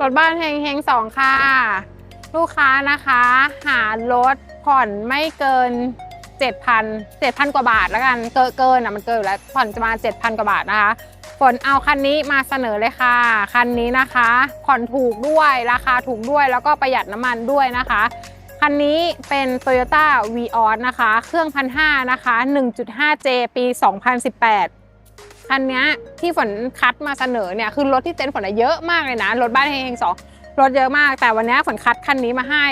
รถบ้านเฮงเฮงสองค่ะ ลูกค้านะคะ หารถผ่อนไม่เกิน 7,000 7,000 กว่าบาทแล้วกันเกินเกินอะมันเกินอยู่แล้วผ่อนจะมา 7,000 กว่าบาทนะคะฝนเอาคันนี้มาเสนอเลยค่ะ คันนี้นะคะ ผ่อนถูกด้วยราคาถูกด้วยแล้วก็ประหยัดน้ำมันด้วยนะคะ คันนี้เป็น Toyota v ีออนะคะ เครื่องพันห้านะคะ 1.5J ปี 2018 คันเนี้ยที่ฝนคัดมาเสนอเนี่ยคือรถที่เต็นท์ฝนอะเยอะมากเลยนะรถบ้านเฮงสองรถเยอะมาก แต่วันนี้ฝนคัดคันนี้มาให้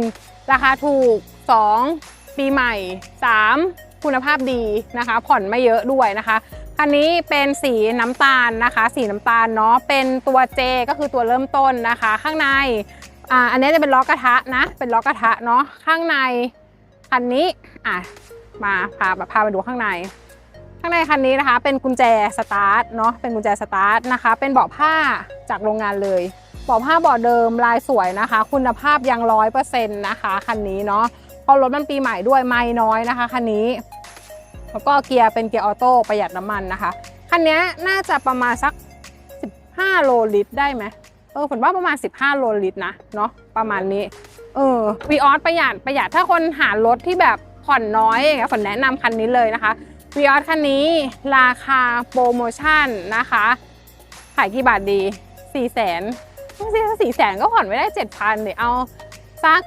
1. ราคาถูก 2. ปีใหม่ 3. คุณภาพดีนะคะ ผ่อนไม่เยอะด้วยนะคะคันนี้เป็นสีน้ำตาลนะคะ สีน้ำตาลเนาะเป็นตัว J ก็คือตัวเริ่มต้นนะคะ ข้างในอ่าอันนี้จะเป็นล้อกระทะนะ เป็นล้อกระทะเนาะข้างในคันนี้อะมาพาพาไปดูข้างใน ข้างในคันนี้นะคะ เป็นกุญแจสตาร์ทเนาะเป็นกุญแจสตาร์ทนะคะ เป็นเบาะผ้าจากโรงงานเลยเบาะผ้าเบาะเดิมลายสวยนะคะ คุณภาพยังร้อยเปอร์เซ็นต์นะคะคันนี้เนาะเพราะรถมันปีใหม่ด้วยไม่น้อยนะคะคันนี้แล้วก็เกียร์เป็นเกียร์ออโต้ประหยัดน้ำมันนะคะคันนี้น่าจะประมาณสัก 15 โลลิตรได้ไหมเออผมว่าประมาณ 15 โลลิตรนะเนาะประมาณนี้เออวีออสประหยัดประหยัดถ้าคนหารถที่แบบผ่อนน้อยอย่างเงี้ยฝนแนะนำคันนี้เลยนะคะ วีออสคันนี้ราคาโปรโมชั่นนะคะ ขายกี่บาทดี 4 0 0 0 0นไม่ใช่สี่แสนก็ผ่อนไม่ได้7,000เดี๋ยวเอาสัก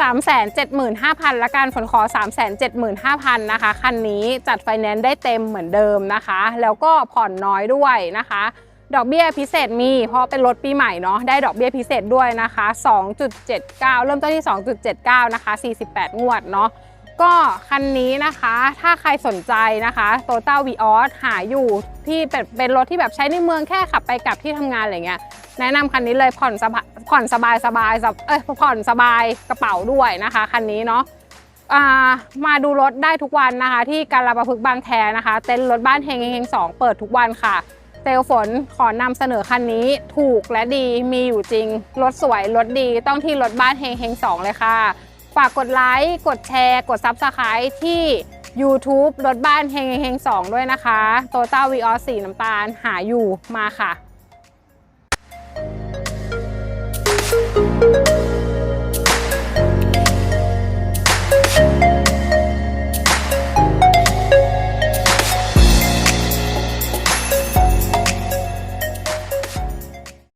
3 7 5 0 0 0ละกันฝนขอ3 7 5 0 0 0นะคะคันนี้จัดไฟแนนซ์ได้เต็มเหมือนเดิมนะคะ แล้วก็ผ่อนน้อยด้วยนะคะ ดอกเบี้ยพิเศษมี เพราะเป็นรถปีใหม่เนาะได้ดอกเบี้ยพิเศษด้วยนะคะ 2.79 เริ่มต้นที่ 2.79 นะคะ 48 งวดเนาะ ก็คันนี้นะคะ ถ้าใครสนใจนะคะ t o t a v ีออสหาอยู่ที่เป็นเป็นรถที่แบบใช้ในเมืองแค่ขับไปกลับที่ทำงานอะไรเงี้ยแนะนำคันนี้เลยผ่อนสบายผ่อนสบายสบายสบเอ้ยผ่อนสบายกระเป๋าด้วยนะคะคันนี้เนาะมาดูรถได้ทุกวันนะคะ ที่การระประพฤกษ์บางแคนะคะ เต็นท์รถบ้านเฮงเฮงสองเปิดทุกวันค่ะเซลลฝนขอนำเสนอคันนี้ถูกและดีมีอยู่จริง รถสวยรถดีต้องที่รถบ้านเฮงเฮงสองเลยค่ะ ฝากกดไลค์ กดแชร์ กด Subscribe ที่ YouTube รถบ้านเฮงเฮงสองด้วยนะคะโตต้าวีออสสีน้ำตาลหาอยู่มาค่ะ